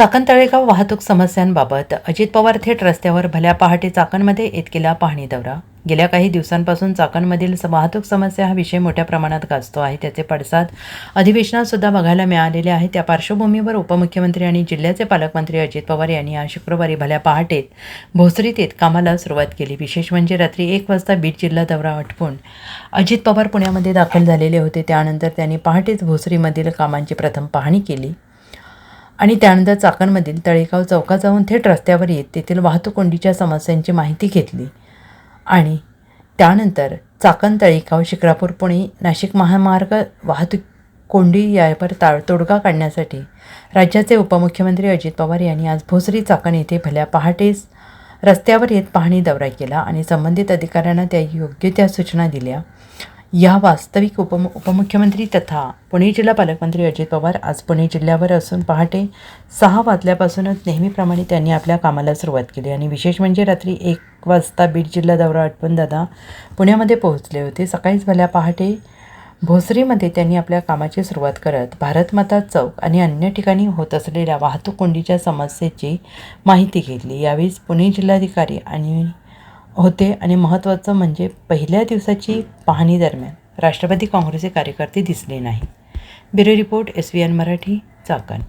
चाकण तळेगाव वाहतूक समस्यांबाबत अजित पवार थेट रस्त्यावर भल्या पहाटे चाकणमध्ये येत केला पाहणी दौरा. गेल्या काही दिवसांपासून चाकणमधील स- वाहतूक समस्या हा विषय मोठ्या प्रमाणात गाजतो आहे. त्याचे पडसाद अधिवेशनात सुद्धा बघायला मिळालेले आहे त्या पार्श्वभूमीवर उपमुख्यमंत्री आणि जिल्ह्याचे पालकमंत्री अजित पवार यांनी आज शुक्रवारी भल्या पहाटेत भोसरीत येत कामाला सुरुवात केली. विशेष म्हणजे रात्री एक वाजता बीड जिल्हा दौरा आटपून अजित पवार पुण्यामध्ये दाखल झालेले होते. त्यानंतर त्यांनी पहाटेच भोसरीमधील कामांची प्रथम पाहणी केली. आणि त्यानंतर चाकणमधील तळेगाव चौका जाऊन थेट रस्त्यावर येत तेथील वाहतूक कोंडीच्या समस्यांची माहिती घेतली. आणि त्यानंतर चाकण तळेगाव शिक्रापूर पुणे नाशिक महामार्ग वाहतूक कोंडी यावर ताळ तोडगा काढण्यासाठी राज्याचे उपमुख्यमंत्री अजित पवार यांनी आज भोसरी चाकण येथे भल्या पहाटेस रस्त्यावर येत पाहणी दौरा केला आणि संबंधित अधिकाऱ्यांना त्या योग्य त्या सूचना दिल्या. या वास्तविक उप उपमुख्यमंत्री तथा पुणे जिल्हा पालकमंत्री अजित पवार आज पुणे जिल्ह्यावर असून पहाटे सहा वाजल्यापासूनच नेहमीप्रमाणे त्यांनी आपल्या कामाला सुरुवात केली. आणि विशेष म्हणजे रात्री एक वाजता बीड जिल्हा दौरा आटपून दादा पुण्यामध्ये पोहोचले होते. सकाळीच भल्या पहाटे भोसरीमध्ये त्यांनी आपल्या कामाची सुरुवात करत भारतमाता चौक आणि अन्य ठिकाणी होत असलेल्या वाहतूक कोंडीच्या समस्येची माहिती घेतली. यावेळी पुणे जिल्हाधिकारी आणि होते आणि महत्त्वाचं म्हणजे पहिल्या दिवसाची पाहणी दरम्यान राष्ट्रवादी काँग्रेसचे कार्यकर्ते दिसले नाही bureau report S V N Marathi Chakan.